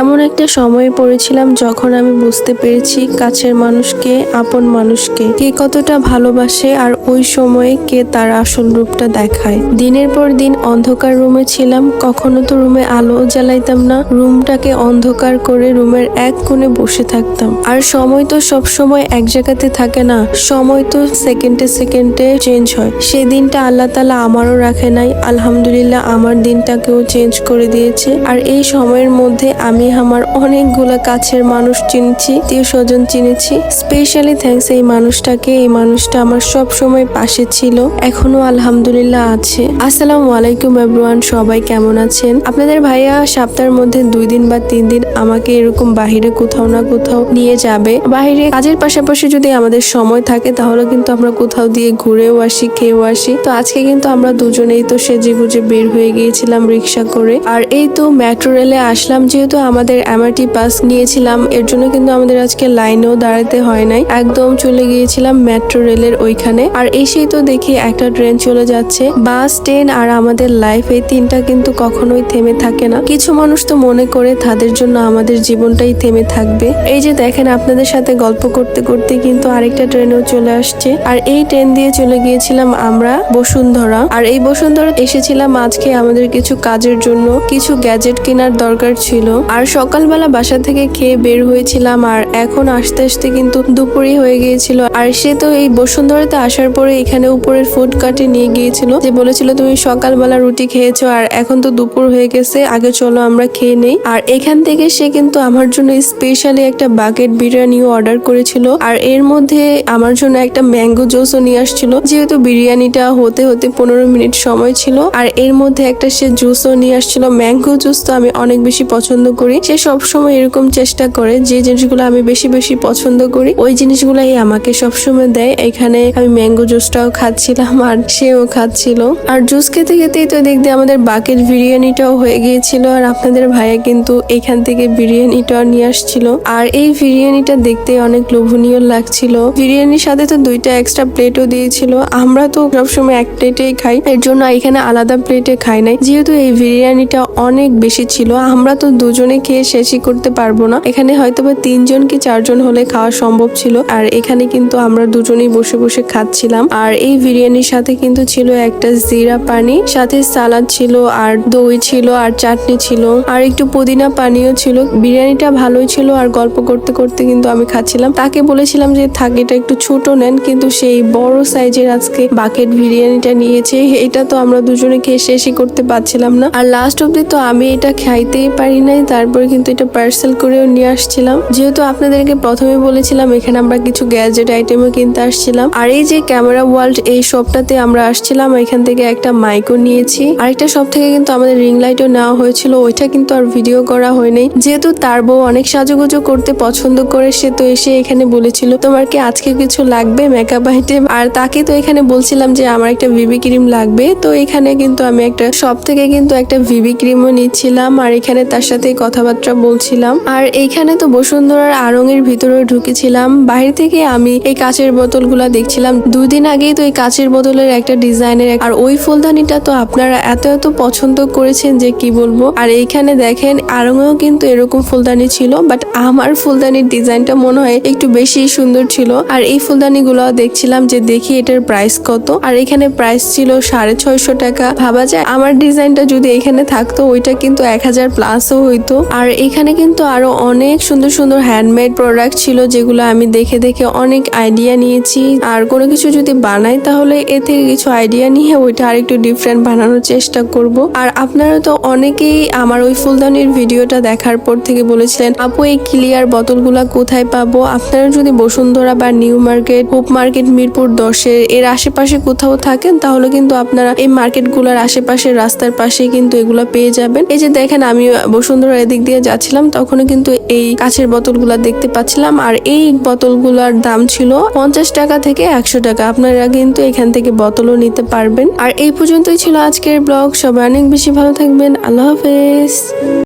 এমন একটা সময়ে পড়েছিলাম যখন আমি বুঝতে পেরেছি কাছের মানুষকে, আপন মানুষকে, কে কতটা ভালোবাসে আর ওই সময়ে কে তার আসল রূপটা দেখায়। দিনের পর দিন অন্ধকার রুমে ছিলাম, কখনো তো রুমে আলো জ্বালাইতাম না, রুমটাকে অন্ধকার করে রুমের এক কোণে বসে থাকতাম। আর সময় তো সব সময় এক জায়গাতে থাকে না, সময় তো সেকেন্ডে সেকেন্ডে চেঞ্জ হয়। সেই দিনটা আল্লাহ তালা আমারও রাখে নাই, আলহামদুলিল্লাহ আমার দিনটাকেও চেঞ্জ করে দিয়েছে। আর এই সময়ের মধ্যে আমি আমার অনেকগুলো কাছের মানুষ চিনেছি, আত্মীয় স্বজন চিনেছি। স্পেশালি থ্যাঙ্কস এই মানুষটাকে, এই মানুষটা আমার সব সময় পাশে ছিল, এখনও আলহামদুলিল্লাহ আছে। আসসালামু আলাইকুম এভরিওয়ান সবাই কেমন আছেন? আপনাদের ভাইয়া সপ্তাহের মধ্যে দুই দিন বা তিন দিন আমাকে এরকম বাহিরে কোথাও না কোথাও নিয়ে যাবে। বাহিরে কাজের পাশাপাশি যদি আমাদের সময় থাকে, তাহলে কিন্তু আমরা কোথাও দিয়ে ঘুরেও আসি, খেয়েও আসি। তো আজকে কিন্তু আমরা দুজনেই তো সেজে গুজে বের হয়ে গিয়েছিলাম রিক্সা করে। আর এই তো মেট্রো রেলে আসলাম, যেহেতু আমাদের এমআরটি পাস নিয়েছিলাম, এর জন্য কিন্তু আমাদের আজকে লাইনেও দাঁড়াতে হয় নাই। একদম চলে গিয়েছিলাম মেট্রো রেলের ওইখানে। আর এসেই তো দেখি একটা ট্রেন চলে যাচ্ছে। বাস ট্রেন আর আমাদের লাইফ এই তিনটা কিন্তু কখনোই থেমে থাকে না। কিছু মানুষ তো মনে করে তাদের জন্য আমাদের জীবনটাই থেমে থাকবে। এই যে দেখেন, আপনাদের সাথে গল্প করতে করতে কিন্তু আরেকটা ট্রেনও চলে আসছে। আর এই ট্রেন দিয়ে চলে গিয়েছিলাম আমরা বসুন্ধরা। আর এই বসুন্ধরা এসেছিলাম আজকে আমাদের কিছু কাজের জন্য। কিছু গ্যাজেট কেনার দরকার ছিল। আর সকালবেলা বাসা থেকে খেয়ে বের হয়েছিলাম আর এখন আসতে আসতে কিন্তু দুপুরই হয়ে গিয়েছিল। আর সে তো এই বসুন্ধরাতে আসার পরে এখানে উপরের ফুড কার্টে নিয়ে গিয়েছিল। যে বলেছিল, তুমি সকালবেলা রুটি খেয়েছো আর এখন তো দুপুর হয়ে গেছে, আগে চলো আমরা খেয়ে নেই। আর এখান থেকে সে কিন্তু আমার জন্য স্পেশালি একটা বাকেট বিরিয়ানিও অর্ডার করেছিল। আর এর মধ্যে আমার জন্য একটা ম্যাঙ্গো জুসও নিয়ে আসছিল। যেহেতু বিরিয়ানিটা হতে হতে পনেরো মিনিট সময় ছিল, আর এর মধ্যে একটা সে জুসও নিয়ে আসছিল। ম্যাঙ্গো জুস তো আমি অনেক বেশি পছন্দ করি। সে সবসময় এরকম চেষ্টা করে, যে জিনিসগুলো আমি বেশি বেশি পছন্দ করি, ওই জিনিসগুলাই আমাকে সবসময় দেয়। এখানে আমি ম্যাঙ্গো জুসটাও খাচ্ছিলাম আর সেও খাচ্ছিল। আর জুস খেতে খেতেই তো দেখতে আমাদের বাকের বিরিয়ানিটাও হয়ে গিয়েছিল আর আপনাদের ভাইয়া কিন্তু এখান থেকে বিরিয়ানিটাও নিয়ে আসছিল। আর এই বিরিয়ানিটা দেখতে অনেক লোভনীয় লাগছিল। বিরিয়ানির সাথে তো দুইটা এক্সট্রা প্লেটও দিয়েছিল। আমরা তো সবসময় এক প্লেটেই খাই, এর জন্য এখানে আলাদা প্লেটে খাই নাই। যেহেতু এই বিরিয়ানিটা অনেক বেশি ছিল, আমরা তো দুজনে খেয়ে শেষই করতে পারব না। এখানে হয়তো বা তিনজন কি চারজন হলে খাওয়া সম্ভব ছিল। আর এখানে কিন্তু আমরা দুজনেই বসে বসে খাচ্ছিলাম। আর এই বিরিয়ানির সাথে কিন্তু ছিল একটা জিরা পানি, সাথে সালাদ ছিল, আর দই ছিল, আর চাটনি ছিল, আর একটু পুদিনা পানিও ছিল। বিরিয়ানিটা ভালোই ছিল, আর গল্প করতে করতে কিন্তু আমি খাচ্ছিলাম। তাকে বলেছিলাম যে, থাক, এটা একটু ছোট নেন। কিন্তু সেই বড় সাইজের আজকে বাকেট বিরিয়ানিটা নিয়েছে। এটা তো আমরা দুজনে খেয়ে শেষই করতে পারছিলাম না। আর লাস্ট অব্দি তো আমি এটা খাইতেই পারি নাই। তারপরে কিন্তু এটা পার্সেল করেও নিয়ে আসছিলাম। যেহেতু আপনাদেরকে প্রথমে বলেছিলাম, এখানে আমরা কিছু গ্যাজেট আইটেমও কিনতে আসছিলাম। আর এই যে ক্যামেরা ওয়ার্ল্ড এই শপটাতে আমরা আসছিলাম, এখান থেকে একটা মাইকও নিয়েছি। আরেকটা শপ থেকে কিন্তু আমাদের রিং লাইটও নেওয়া হয়েছিল, ওইটা কিন্তু আর ভিডিও করা হয়নি। যেহেতু তার বউ অনেক সাজুগুজু করতে পছন্দ করে, সে তো এসে এখানে বলেছিল, তোমার কি আজকে কিছু লাগবে মেকআপ আইটেম আর তাকে তো এখানে বলছিলাম যে, আমার একটা ভিবি ক্রিম লাগবে। তো এখানে কিন্তু আমি একটা শপ থেকে কিন্তু একটা ভিবি ক্রিমও নিচ্ছিলাম। আর এখানে তার সাথে কথাবার্তা বলছিলাম। আর এইখানে তো বসুন্ধরার আড়ঙের ভিতরে ঢুকেছিলাম। বাইরে থেকে আমি এই কাচের বোতলগুলা দেখছিলাম। দুই দিন আগেই তো এই কাঁচের বোতলের একটা ডিজাইনের আর ওই ফুলদানিটা তো আপনারা এত এত পছন্দ করেছেন যে কি বলব? আর এইখানে দেখেন, আড়ঙেও কিন্তু এরকম ফুলদানি ছিল বাট আমার ফুলদানির ডিজাইনটা মনে হয় একটু বেশি সুন্দর ছিল। আর এই ফুলদানি গুলো দেখছিলাম যে দেখি এটার প্রাইস কত। আর এখানে প্রাইস ছিল সাড়ে ছয়শো টাকা। ভাবা যায়, আমার ডিজাইনটা যদি এখানে থাকতো, ওইটা কিন্তু এক হাজার প্লাসও হইতো। আর এখানে কিন্তু আরও অনেক সুন্দর সুন্দর হ্যান্ডমেড প্রোডাক্ট ছিল যেগুলো আমি দেখে দেখে অনেক আইডিয়া নিয়েছি। আর কোনো কিছু যদি বানাই তাহলে এ থেকে কিছু আইডিয়া নিয়ে ওইটা আরেকটু ডিফারেন্ট বানানোর চেষ্টা করব। আর আপনারা তো অনেকেই আমার ওই ফুলদানির ভিডিওটা দেখার পর থেকে বলেছিলেন, আপু, এই ক্লিয়ার বোতলগুলা কোথায় পাবো? আপনারা যদি বসুন্ধরা বা New Market, Hope Market, Mirpur দশের এর আশেপাশে কোথাও থাকেন, তাহলে কিন্তু আপনারা এই মার্কেটগুলোর আশেপাশে রাস্তার পাশে কিন্তু এগুলো পেয়ে যাবেন। এই যে দেখেন আমি বসুন্ধরা এদিক দিয়ে যাচ্ছিলাম, তখনও কিন্তু এই কাছের বোতলগুলো দেখতে পাচ্ছিলাম। আর এই বোতলগুলোর দাম ছিল পঞ্চাশ টাকা থেকে একশো টাকা। আপনারা কিন্তু এখান থেকে বোতলও নিতে পারবেন। আর এই পর্যন্তই ছিল আজকের ব্লগ। সবাই অনেক বেশি ভালো থাকবেন। আল্লাহ হাফেজ।